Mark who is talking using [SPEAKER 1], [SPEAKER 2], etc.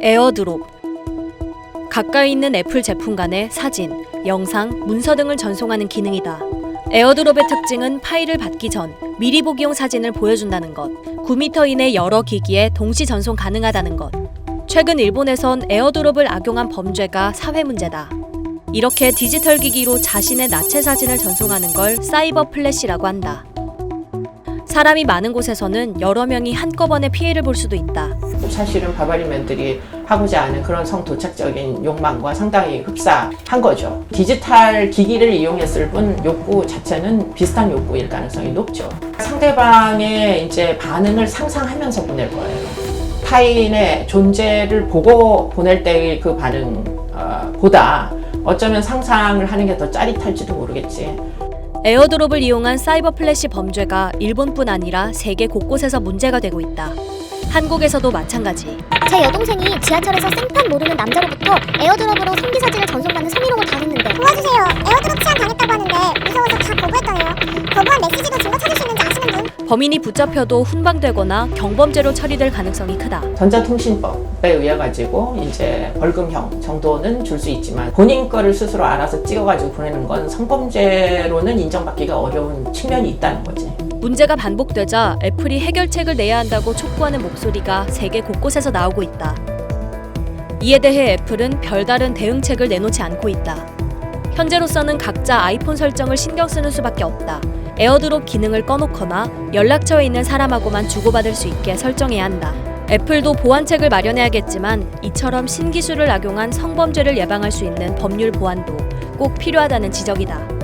[SPEAKER 1] 에어드롭 가까이 있는 애플 제품 간의 사진, 영상, 문서 등을 전송하는 기능이다. 에어드롭의 특징은 파일을 받기 전 미리 보기용 사진을 보여준다는 것, 9m 이내 여러 기기에 동시 전송 가능하다는 것. 최근 일본에선 에어드롭을 악용한 범죄가 사회 문제다. 이렇게 디지털 기기로 자신의 나체 사진을 전송하는 걸 사이버 플래시라고 한다. 사람이 많은 곳에서는 여러 명이 한꺼번에 피해를 볼 수도 있다.
[SPEAKER 2] 사실은 바바리맨들이 하고자 하는 그런 성도착적인 욕망과 상당히 흡사한 거죠. 디지털 기기를 이용했을 뿐 욕구 자체는 비슷한 욕구일 가능성이 높죠. 상대방의 이제 반응을 상상하면서 보낼 거예요. 타인의 존재를 보고 보낼 때의 그 반응보다 어쩌면 상상을 하는 게 더 짜릿할지도 모르겠지.
[SPEAKER 1] 에어드롭을 이용한 사이버 플래시 범죄가 일본뿐 아니라 세계 곳곳에서 문제가 되고 있다. 한국에서도 마찬가지.
[SPEAKER 3] 제 여동생이 지하철에서 생판 모르는 남자로부터 에어드롭으로 성기 사진을 전송받는 성희롱을 당했는데
[SPEAKER 4] 도와주세요. 에어드롭 취한 당했
[SPEAKER 1] 범인이 붙잡혀도 훈방되거나 경범죄로 처리될 가능성이 크다.
[SPEAKER 2] 전자통신법에 의해 가지고 이제 벌금형 정도는 줄 수 있지만 본인 거를 스스로 알아서 찍어가지고 보내는 건 성범죄로는 인정받기가 어려운 측면이 있다는 거지.
[SPEAKER 1] 문제가 반복되자 애플이 해결책을 내야 한다고 촉구하는 목소리가 세계 곳곳에서 나오고 있다. 이에 대해 애플은 별다른 대응책을 내놓지 않고 있다. 현재로서는 각자 아이폰 설정을 신경 쓰는 수밖에 없다. 에어드롭 기능을 꺼놓거나 연락처에 있는 사람하고만 주고받을 수 있게 설정해야 한다. 애플도 보완책을 마련해야겠지만 이처럼 신기술을 악용한 성범죄를 예방할 수 있는 법률 보완도 꼭 필요하다는 지적이다.